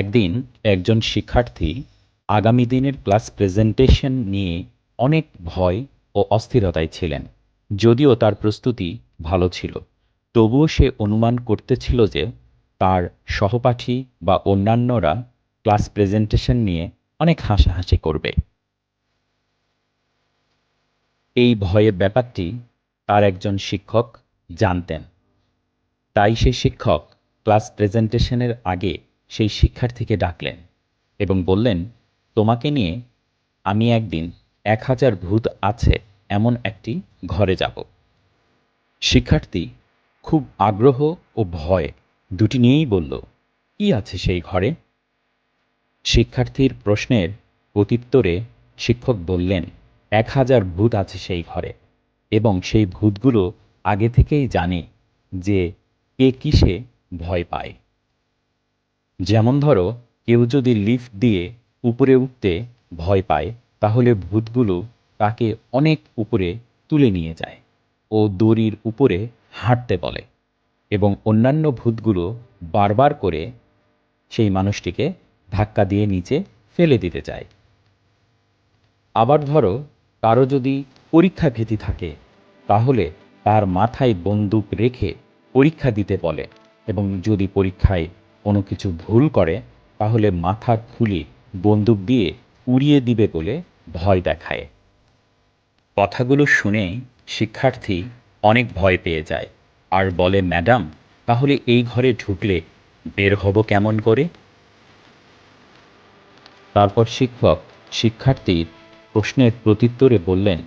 একদিন একজন শিক্ষার্থী আগামী দিনের ক্লাস প্রেজেন্টেশন নিয়ে অনেক ভয় ও অস্থিরতায় ছিলেন, যদিও তার প্রস্তুতি ভালো ছিল। তবুও সে অনুমান করতেছিল যে তার সহপাঠী বা অন্যান্যরা ক্লাস প্রেজেন্টেশন নিয়ে অনেক হাসাহাসি করবে। এই ভয়ের ব্যাপারটি তার একজন শিক্ষক জানতেন। তাই সেই শিক্ষক ক্লাস প্রেজেন্টেশনের আগে সেই শিক্ষার্থীকে ডাকলেন এবং বললেন, তোমাকে নিয়ে আমি একদিন এক হাজার ভূত আছে এমন একটি ঘরে যাব। শিক্ষার্থী খুব আগ্রহ ও ভয় দুটি নিয়েই বলল, কি আছে সেই ঘরে? শিক্ষার্থীর প্রশ্নের প্রত্যুত্তরে শিক্ষক বললেন, এক হাজার ভূত আছে সেই ঘরে এবং সেই ভূতগুলো আগে থেকেই জানে যে কে কিসে ভয় পায়। যেমন ধরো, কেউ যদি লিফট দিয়ে উপরে উঠতে ভয় পায়, তাহলে ভূতগুলো তাকে অনেক উপরে তুলে নিয়ে যায় ও দড়ির উপরে হাঁটতে বলে এবং অন্যান্য ভূতগুলো বারবার করে সেই মানুষটিকে ধাক্কা দিয়ে নিচে ফেলে দিতে চায়। আবার ধরো, কারও যদি পরীক্ষা ভীতি থাকে, তাহলে তার মাথায় বন্দুক রেখে পরীক্ষা দিতে বলে এবং যদি পরীক্ষায় কোনো কিছু ভুল করে, তাহলে মাথা খুলে বন্দুক দিয়ে উড়িয়ে দিবে বলে ভয় দেখায়। কথাগুলো শুনে শিক্ষার্থী অনেক ভয় পেয়ে যায়। আর বলে, ম্যাডাম, তাহলে এই ঘরে ঢুকলে বের হব কেমন করে? তারপর শিক্ষক শিক্ষার্থীর প্রশ্নের প্রত্যুত্তরে বললেন,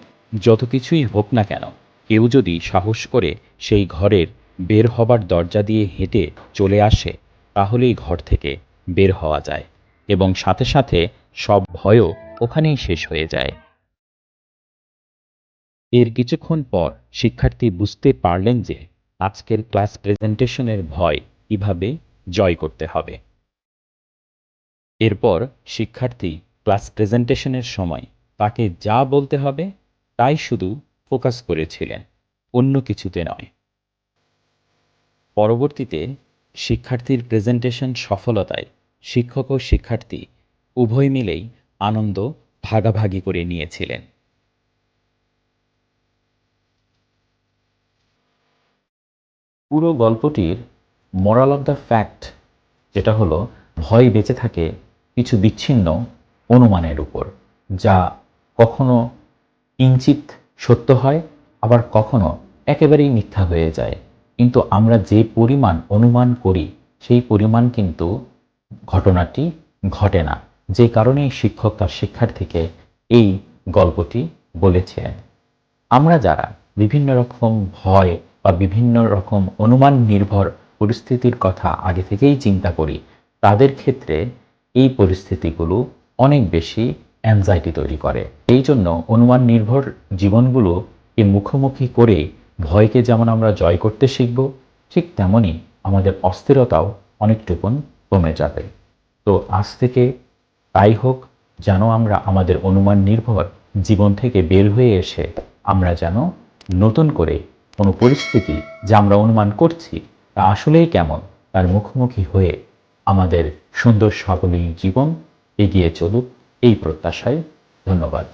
যত কিছুই হোক না কেন, কেউ যদি সাহস করে সেই ঘরের বের হবার দরজা দিয়ে হেঁটে চলে আসে তাহলেই ঘর থেকে বের হওয়া যায় এবং সাথে সাথে সব ভয়ও ওখানেই শেষ হয়ে যায়। এর কিছুক্ষণ পর শিক্ষার্থী বুঝতে পারলেন যে আজকের ক্লাস প্রেজেন্টেশনের ভয় কীভাবে জয় করতে হবে। এরপর শিক্ষার্থী ক্লাস প্রেজেন্টেশনের সময় তাকে যা বলতে হবে তাই শুধু ফোকাস করেছিলেন, অন্য কিছুতে নয়। পরবর্তীতে শিক্ষার্থীর প্রেজেন্টেশন সফলতায় শিক্ষক ও শিক্ষার্থী উভয় মিলেই আনন্দ ভাগাভাগি করে নিয়েছিলেন। পুরো গল্পটির মোরাল অফ দ্য ফ্যাক্ট যেটা হলো, ভয় বেঁচে থাকে কিছু বিচ্ছিন্ন অনুমানের উপর, যা কখনো কিঞ্চিত সত্য হয়, আবার কখনো একেবারেই মিথ্যা হয়ে যায়। কিন্তু আমরা যে পরিমাণ অনুমান করি, সেই পরিমাণ কিন্তু ঘটনাটি ঘটে না। যে কারণেই শিক্ষক তার শিক্ষার্থীকে এই গল্পটি বলেছেন আমরা যারা বিভিন্ন রকম ভয় বা বিভিন্ন রকম অনুমান নির্ভর পরিস্থিতির কথা আগে থেকেই চিন্তা করি, তাদের ক্ষেত্রে এই পরিস্থিতিগুলো অনেক বেশি অ্যাংজাইটি তৈরি করে। এই জন্য অনুমান নির্ভর জীবনগুলোকে মুখোমুখি করে ভয়কে যেমন আমরা জয় করতে শিখব, ঠিক তেমনই আমাদের অস্থিরতাও অনেকটুকুন কমে যাবে। তো আজ থেকে তাই হোক, যেন আমরা আমাদের অনুমান নির্ভর জীবন থেকে বের হয়ে এসে আমরা যেন নতুন করে কোনো পরিস্থিতি যা আমরা অনুমান করছি তা আসলেই কেমন, তার মুখোমুখি হয়ে আমাদের সুন্দর সাবলীল জীবন এগিয়ে চলুক, এই প্রত্যাশায় ধন্যবাদ।